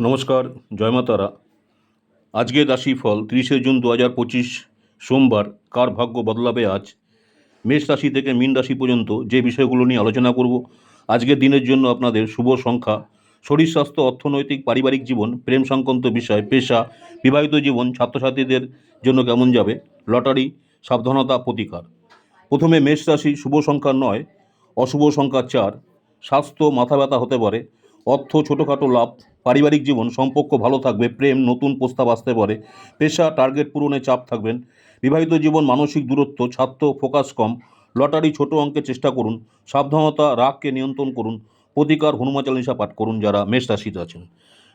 নমস্কার, জয় মা তারা। আজকের রাশিফল তিরিশে জুন দু হাজার পঁচিশ, সোমবার। কার ভাগ্য বদলাবে আজ? মেষ রাশি থেকে মীন রাশি পর্যন্ত যে বিষয়গুলো নিয়ে আলোচনা করব, আজকের দিনের জন্য আপনাদের শুভ সংখ্যা, শরীর স্বাস্থ্য, অর্থনৈতিক, পারিবারিক জীবন, প্রেম সংক্রান্ত বিষয়, পেশা, বিবাহিত জীবন, ছাত্রছাত্রীদের জন্য কেমন যাবে? লটারি, সাবধানতা, প্রতিকার। প্রথমে মেষ রাশি শুভ সংখ্যা নয়, অশুভ সংখ্যা চার। স্বাস্থ্য মাথা ব্যথা হতে পারে অর্থ, ছোটোখাটো লাভ, পারিবারিক জীবন, সম্পর্ক ভালো থাকবে, প্রেম, নতুন প্রস্তাব আসতে পারে, পেশা, টার্গেট পূরণে চাপ থাকবেন, বিবাহিত জীবন, মানসিক দূরত্ব ছাত্র ফোকাস কম, লটারি ছোট অঙ্কে চেষ্টা করুন, সাবধানতা রাগকে নিয়ন্ত্রণ করুন, প্রতিকার হনুমা চালিসা পাঠ করুন যারা মেষ রাশিতে আছেন।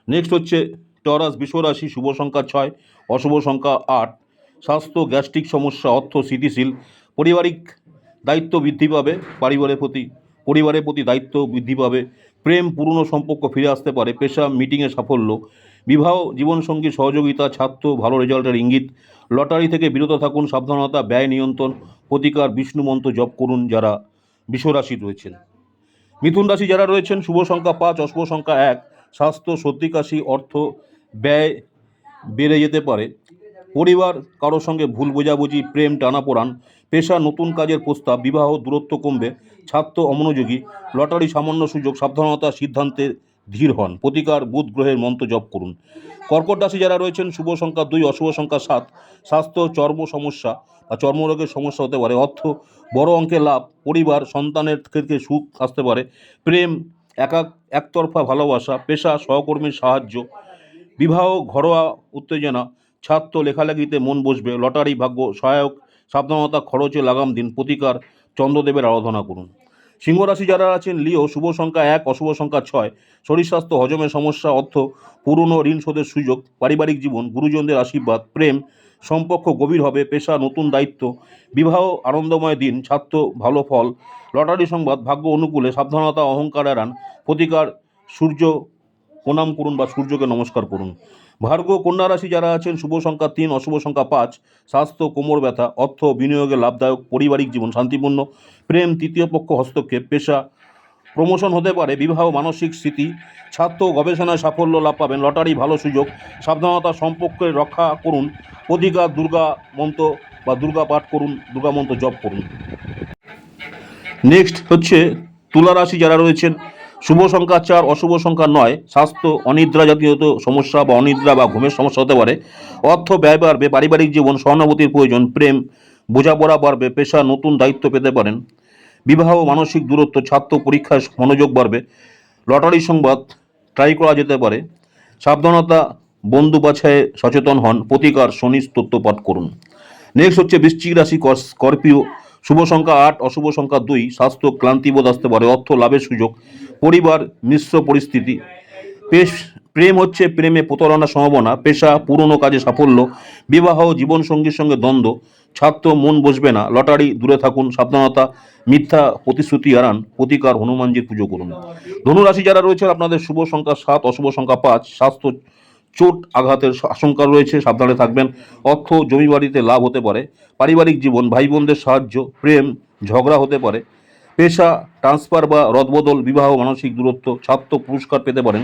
নেক্সট হচ্ছে টরাস বিশ্বরাশি শুভ সংখ্যা ছয়, অশুভ সংখ্যা আট, স্বাস্থ্য, গ্যাস্ট্রিক সমস্যা, অর্থ স্থিতিশীল, পারিবারিক দায়িত্ব বৃদ্ধি পাবে, পরিবারের প্রতি পরিবারের প্রতি দায়িত্ব বৃদ্ধি পাবে প্রেম পুরনো সম্পর্ক ফিরে আসতে পারে, পেশা মিটিংয়ে সাফল্য। বিবাহ, জীবনসঙ্গী সহযোগিতা, ছাত্র, ভালো রেজাল্টের ইঙ্গিত। লটারি থেকে বিরত থাকুন, সাবধানতা, ব্যয় নিয়ন্ত্রণ, প্রতিকার, বিষ্ণু মন্ত্র জপ করুন যারা বিশ্বরাশি রয়েছেন। মিথুন রাশি যারা রয়েছেন, শুভ সংখ্যা পাঁচ, অশুভ সংখ্যা এক, স্বাস্থ্য সর্দি কাশি, অর্থ, ব্যয় বেড়ে যেতে পারে। পরিবার, কারোর সঙ্গে ভুল বোঝাবুঝি, প্রেম, টানাপোড়ান, পেশা, নতুন কাজের প্রস্তাব, বিবাহ, দূরত্ব কমবে ছাত্র অমনোযোগী, লটারি সামান্য সুযোগ, সাবধানতা সিদ্ধান্তে ধীর হন, প্রতিকার বুধ গ্রহের মন্ত্র জপ করুন। কর্কট রাশি যারা রয়েছেন, শুভ সংখ্যা দুই, অশুভ সংখ্যা সাত, স্বাস্থ্য, চর্ম সমস্যা বা চর্মরোগের সমস্যা হতে পারে, অর্থ, বড় অঙ্কের লাভ, পরিবার, সন্তানের থেকে সুখ আসতে পারে, প্রেম, একা, একতরফা ভালোবাসা, পেশা, সহকর্মীর সাহায্য, বিবাহ, ঘরোয়া উত্তেজনা ছাত্র লেখালেখিতে মন বসবে, লটারি ভাগ্য, সহায়ক, সাবধানতা, খরচে লাগাম দিন, প্রতিকার, চন্দ্রদেবের আরাধনা করুন। সিংহরাশি যারা আছেন, লিও, শুভ সংখ্যা এক, অশুভ সংখ্যা ছয়, শরীর স্বাস্থ্য হজমের সমস্যা, অর্থ, পুরনো ঋণ শোধের সুযোগ, পারিবারিক জীবন, গুরুজনদের আশীর্বাদ, প্রেম, সম্পর্ক গভীর হবে, পেশা, নতুন দায়িত্ব, বিবাহ, আনন্দময় দিন, ছাত্র, ভালো ফল, লটারি সংবাদ, ভাগ্য অনুকূলে, সাবধানতা, অহংকার এড়ান, প্রতিকার, সূর্য, প্রণাম করুন বা সূর্যকে নমস্কার করুন। ভার্গ কন্যা রাশি যারা আছেন, শুভ সংখ্যা তিন, অশুভ সংখ্যা পাঁচ, স্বাস্থ্য, কোমর ব্যথা, অর্থ বিনিয়োগে লাভদায়ক, পারিবারিক জীবন শান্তিপূর্ণ, প্রেম, তৃতীয় পক্ষ, হস্তক্ষেপ, পেশা, প্রমোশন হতে পারে, বিবাহ, মানসিক স্থিতি, ছাত্র, গবেষণায় সাফল্য লাভ পাবেন, লটারি, ভালো সুযোগ, সাবধানতা সম্পর্কে রক্ষা করুন প্রতিকার দুর্গা মন্ত্র বা দুর্গা পাঠ করুন, দুর্গা মন্ত্র জপ করুন। নেক্সট হচ্ছে তুলা রাশি যারা রয়েছেন শুভ সংখ্যা চার, অশুভ সংখ্যা নয়, স্বাস্থ্য, অনিদ্রা জাতীয় সমস্যা বা অনিদ্রা বা ঘুমের সমস্যা হতে পারে। অর্থ ব্যয় বাড়বে, পারিবারিক জীবন, সহানুভূতির প্রয়োজন, প্রেম, বোঝাপড়া বাড়বে, পেশা, নতুন দায়িত্ব পেতে পারেন। বিবাহ মানসিক দূরত্ব, ছাত্র পরীক্ষায় মনোযোগ বাড়বে। লটারি সংবাদ ট্রাই করা যেতে পারে। সাবধানতা, বন্ধু বাছায় সচেতন হন, প্রতিকার শনি তত্ত্ব পাঠ করুন। নেক্সট হচ্ছে বৃশ্চিক রাশি কর- স্করপিও। শুভ সংখ্যা আট, অশুভ সংখ্যা দুই, স্বাস্থ্য ক্লান্তিবোধ আসতে পারে, অর্থ, লাভের সুযোগ, পরিবার, মিশ্র পরিস্থিতি। পেশ প্রেম হচ্ছে প্রেমে প্রতারণার সম্ভাবনা, পেশা, পুরনো কাজে সাফল্য, বিবাহ, জীবনসঙ্গীর সঙ্গে দ্বন্দ্ব, ছাত্র, মন বসবে না, লটারি, দূরে থাকুন, সাবধানতা, মিথ্যা প্রতিশ্রুতি এড়ান, প্রতিকার হনুমানজির পুজো করুন। ধনুরাশি যারা রয়েছে আপনাদের শুভ সংখ্যা সাত, অশুভ সংখ্যা পাঁচ, স্বাস্থ্য চোট আঘাতের আশঙ্কা রয়েছে, সাবধানে থাকবেন। অর্থ, জমি বাড়িতে লাভ হতে পারে, পারিবারিক জীবন ভাই বোনদের সাহায্য, প্রেম, ঝগড়া হতে পারে, পেশা, ট্রান্সফার বা রদবদল, বিবাহ, মানসিক দূরত্ব ছাত্র পুরস্কার পেতে পারেন।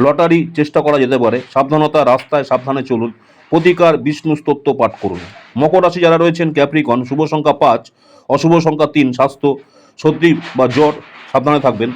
লটারি চেষ্টা করা যেতে পারে। সাবধানতা রাস্তায় সাবধানে চলুন। প্রতিকার, বিষ্ণু স্তোত্র পাঠ করুন। মকর রাশি যারা রয়েছেন ক্যাপ্রিকন শুভ সংখ্যা পাঁচ, অশুভ সংখ্যা তিন, স্বাস্থ্য, সর্দি বা জ্বর, সাবধানে থাকবেন।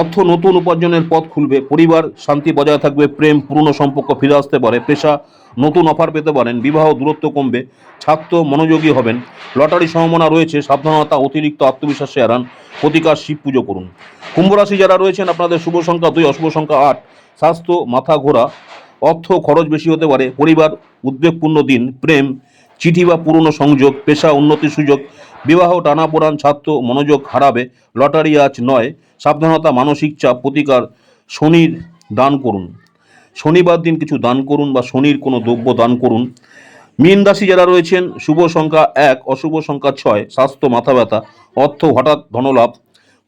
অর্থ নতুন উপার্জনের পথ খুলবে, পরিবার শান্তি বজায় থাকবে, প্রেম পুরনো সম্পর্ক ফিরে আসতে পারে, পেশা নতুন অফার পেতে পারেন, বিবাহ দূরত্ব কমবে, ছাত্র মনোযোগী হবেন, লটারি সম্ভাবনা রয়েছে, সাবধানতা, অতিরিক্ত আত্মবিশ্বাসে এড়ান, প্রতিকার শিব পুজো করুন। কুম্ভ রাশি যারা রয়েছেন, আপনাদের শুভ সংখ্যা দুই, অশুভ সংখ্যা আট, স্বাস্থ্য, মাথা ঘোরা, অর্থ খরচ বেশি হতে পারে, পরিবার, উদ্বেগপূর্ণ দিন, প্রেম, চিঠি বা পুরনো সংযোগ, পেশা উন্নতির সুযোগ, বিবাহ টানাপোড়ান, ছাত্র মনোযোগ হারাবে, লটারি আজ নয় সাবধানতা, মানসিক চাপ, প্রতিকার শনির দান করুন। শনিবার দিন কিছু দান করুন বা শনির কোনো দ্রব্য দান করুন। মীন রাশি যারা রয়েছেন, শুভ সংখ্যা এক, অশুভ সংখ্যা ছয়, স্বাস্থ্য, মাথা ব্যথা, অর্থ হঠাৎ ধনলাভ,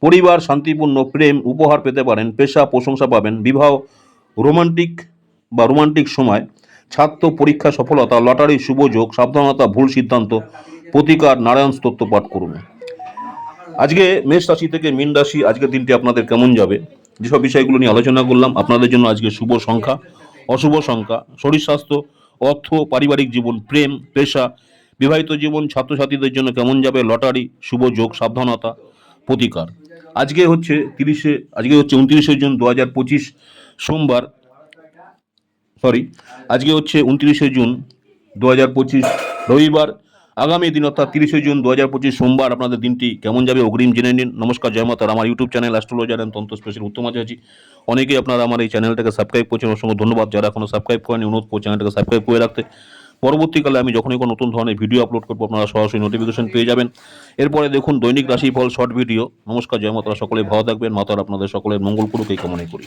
পরিবার, শান্তিপূর্ণ, প্রেম, উপহার পেতে পারেন, পেশা, প্রশংসা পাবেন, বিবাহ, রোমান্টিক বা রোমান্টিক সময়, ছাত্র পরীক্ষা সফলতা লটারি শুভযোগ সাবধানতা, ভুল সিদ্ধান্ত, প্রতিকার, নারায়ণ স্তোত্র পাঠ করুন। আজকে মেষ রাশি থেকে মীন রাশি আজকের দিনটি আপনাদের কেমন যাবে? যেসব বিষয়গুলো নিয়ে আলোচনা করলাম, আপনাদের জন্য আজকে শুভ সংখ্যা, অশুভ সংখ্যা, শরীর স্বাস্থ্য, অর্থ, পারিবারিক জীবন, প্রেম, পেশা, বিবাহিত জীবন, ছাত্রছাত্রীদের জন্য কেমন যাবে? লটারি, শুভ যোগ, সাবধানতা, প্রতিকার। আজকে হচ্ছে তিরিশে, আজকে হচ্ছে উনত্রিশে জুন দু হাজার পঁচিশ সোমবার। সরি আজকে হচ্ছে উনত্রিশে জুন দু হাজার পঁচিশ রবিবার। আগামী দিন, অর্থাৎ তিরিশে জুন দু হাজার পঁচিশ সোমবার আপনাদের দিনটি কেমন যাবে অগ্রিম জেনে নিন। নমস্কার, জয় মাতার আমার YouTube channel astrologer and tantra special Uttam আছে অনেকেই আপনারা আমার এই চ্যানেলটাকে সাবস্ক্রাইব করছেন, অসংখ্য ধন্যবাদ। যারা এখনও সাবস্ক্রাইব করেন অনুরোধ করছি চ্যানেলটাকে সাবস্ক্রাইব করে রাখতে। পরবর্তীকালে আমি যখনই কোনো নতুন ধরনের ভিডিও আপলোড করব, আপনারা সরাসরি নোটিফিকেশন পেয়ে যাবেন। এরপরে দেখুন দৈনিক রাশিফল শর্ট ভিডিও নমস্কার, জয় মাতারা। সকলে ভালো থাকবেন। মাতার আপনাদের সকলের মঙ্গল করুক, এই কামনাই করি।